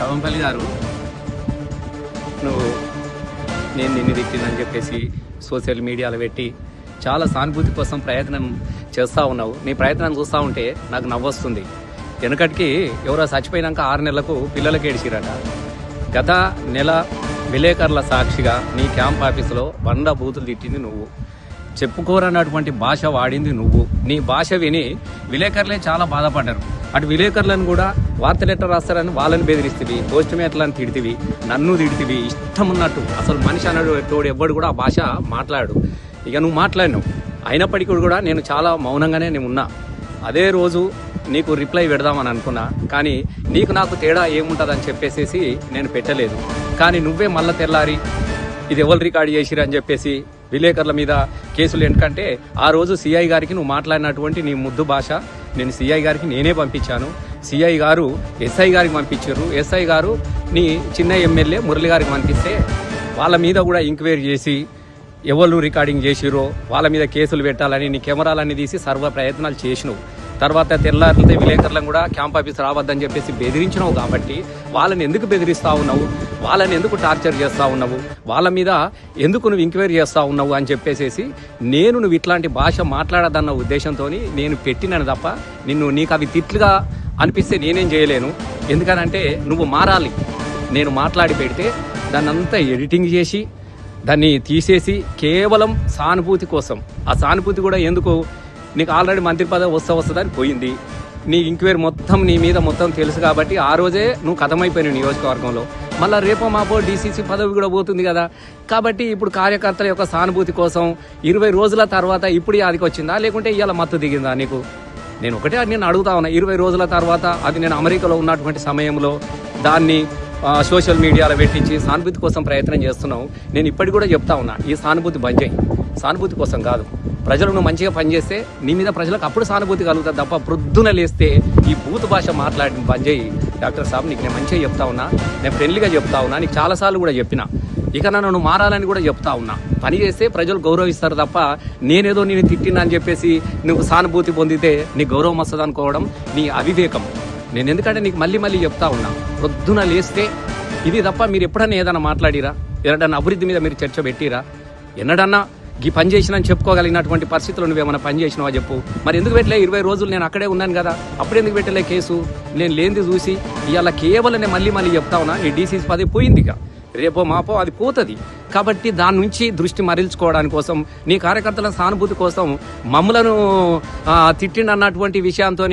కవంపల్లి గారు నువ్వు నేను నిన్ను తిట్టిందని చెప్పేసి సోషల్ మీడియాలో పెట్టి చాలా సానుభూతి కోసం ప్రయత్నం చేస్తూ ఉన్నావు. నీ ప్రయత్నం చూస్తూ ఉంటే నాకు నవ్వొస్తుంది వెనకటికి ఎవరో చచ్చిపోయినాక ఆరు నెలలకు పిల్లలకి ఏడిచిరట గత నెల విలేకరుల సాక్షిగా నీ క్యాంప్ ఆఫీసులో వంద బూతులు తిట్టింది నువ్వు. చెప్పుకోరన్నటువంటి భాష వాడింది నువ్వు. నీ భాష విని విలేకరులే చాలా బాధపడ్డారు. అటు విలేకరులను కూడా వార్తలు ఎట్లా రాస్తారని వాళ్ళని బెదిరిస్తుంది పోస్ట్ మేట్లను తిడితివి నన్ను తిడితివి ఇష్టం ఉన్నట్టు. అసలు మనిషి అన్నాడు తోడు ఎవ్వడు కూడా ఆ భాష మాట్లాడు. ఇక నువ్వు మాట్లాడినావు. అయినప్పటికీ కూడా నేను చాలా మౌనంగానే నేను ఉన్నా. అదే రోజు నీకు రిప్లై పెడదామని అనుకున్నా. కానీ నీకు నాకు తేడా ఏముంటుందని చెప్పేసేసి నేను పెట్టలేదు. కానీ నువ్వే మల్ల తెల్లారి ఇది ఎవరు రికార్డ్ చేసిరు అని చెప్పేసి విలేకరుల మీద కేసులు ఎందుకంటే ఆ రోజు సిఐ గారికి నువ్వు మాట్లాడినటువంటి నీ ముద్దు భాష నేను సిఐ గారికి నేనే పంపించాను. సిఐ గారు ఎస్ఐ గారికి పంపించారు. ఎస్ఐ గారు నీ చిన్న ఎమ్మెల్యే మురళి గారికి పంపిస్తే వాళ్ళ మీద కూడా ఎంక్వైరీ చేసి ఎవరు రికార్డింగ్ చేసిరో వాళ్ళ మీద కేసులు పెట్టాలని నీ కెమెరాలన్నీ తీసి సర్వ ప్రయత్నాలు చేసినావు. తర్వాత తెల్లారితే విలేకరులను కూడా క్యాంప్ ఆఫీస్ రావద్దని చెప్పేసి బెదిరించినావు కాబట్టి వాళ్ళని ఎందుకు బెదిరిస్తా ఉన్నావు? వాళ్ళని ఎందుకు టార్చర్ చేస్తూ ఉన్నావు? వాళ్ళ మీద ఎందుకు నువ్వు ఎంక్వైరీ చేస్తూ ఉన్నావు అని చెప్పేసేసి నేను నువ్వు ఇట్లాంటి భాష మాట్లాడదన్న ఉద్దేశంతో నేను పెట్టినాను తప్ప నిన్ను నీకు అవి తిట్లుగా అనిపిస్తే నేనేం చేయలేను. ఎందుకనంటే నువ్వు మారాలి. నేను మాట్లాడి పెడితే దాన్ని అంతా ఎడిటింగ్ చేసి దాన్ని తీసేసి కేవలం సానుభూతి కోసం. ఆ సానుభూతి కూడా ఎందుకు? నీకు ఆల్రెడీ మంత్రి పదవి వస్తా వస్తుందని పోయింది. నీ ఇంక్వైరీ మొత్తం నీ మీద మొత్తం తెలుసు కాబట్టి ఆ రోజే నువ్వు కథమైపోయిన నియోజకవర్గంలో. మళ్ళీ రేపో మాపో డీసీసీ పదవి కూడా పోతుంది కదా. కాబట్టి ఇప్పుడు కార్యకర్తల యొక్క సానుభూతి కోసం ఇరవై రోజుల తర్వాత ఇప్పుడు అదికి వచ్చిందా? లేకుంటే ఇవాళ మత్తు దిగిందా నీకు? నేను ఒకటే నేను అడుగుతా ఉన్నా ఇరవై రోజుల తర్వాత అది నేను అమెరికాలో ఉన్నటువంటి సమయంలో దాన్ని సోషల్ మీడియాలో పెట్టించి సానుభూతి కోసం ప్రయత్నం చేస్తున్నావు. నేను ఇప్పటికి కూడా చెప్తా ఉన్నా ఈ సానుభూతి బంద్ చేయి. సానుభూతి కోసం కాదు ప్రజలు నువ్వు మంచిగా పనిచేస్తే నీ మీద ప్రజలకు అప్పుడు సానుభూతి కలుగుతుంది తప్ప ప్రొద్దున లేస్తే ఈ భూత భాష మాట్లాడిన బంద్ డాక్టర్ సాబ్ నీకు నేను మంచిగా చెప్తా ఉన్నా నేను ఫ్రెండ్లీగా చెప్తా ఉన్నా నీకు చాలాసార్లు కూడా చెప్పిన. ఇక నన్ను మారాలని కూడా చెప్తా ఉన్నా. పని చేస్తే ప్రజలు గౌరవిస్తారు తప్ప నేనేదో నేను తిట్టినా అని చెప్పేసి నువ్వు సానుభూతి పొందితే నీ గౌరవం వస్తుంది అనుకోవడం నీ అవివేకం. నేను ఎందుకంటే నీకు మళ్ళీ మళ్ళీ చెప్తా ఉన్నా. ప్రొద్దున లేస్తే ఇది తప్ప మీరు ఎప్పుడన్నా ఏదైనా మాట్లాడిరా? ఎన్నడన్నా అభివృద్ధి మీద మీరు చర్చ పెట్టిరా? ఎన్నడన్నా ఈ పని చేసినని చెప్పుకోగలిగినటువంటి పరిస్థితులు నువ్వేమైనా పని చేసినావా చెప్పు. మరి ఎందుకు పెట్టలే? ఇరవై రోజులు నేను అక్కడే ఉన్నాను కదా. అప్పుడు ఎందుకు పెట్టలే కేసు? నేను లేనిది చూసి ఇవాళ కేవలం నేను మళ్ళీ మళ్ళీ చెప్తా ఉన్నా. నీ డీసీసీ పదవి పోయింది ఇక. రేపో మాపో అది పోతుంది. కాబట్టి దాని నుంచి దృష్టి మరల్చుకోవడానికి కోసం నీ కార్యకర్తల సానుభూతి కోసం మమ్మలను తిట్టిండన్నటువంటి విషయంతో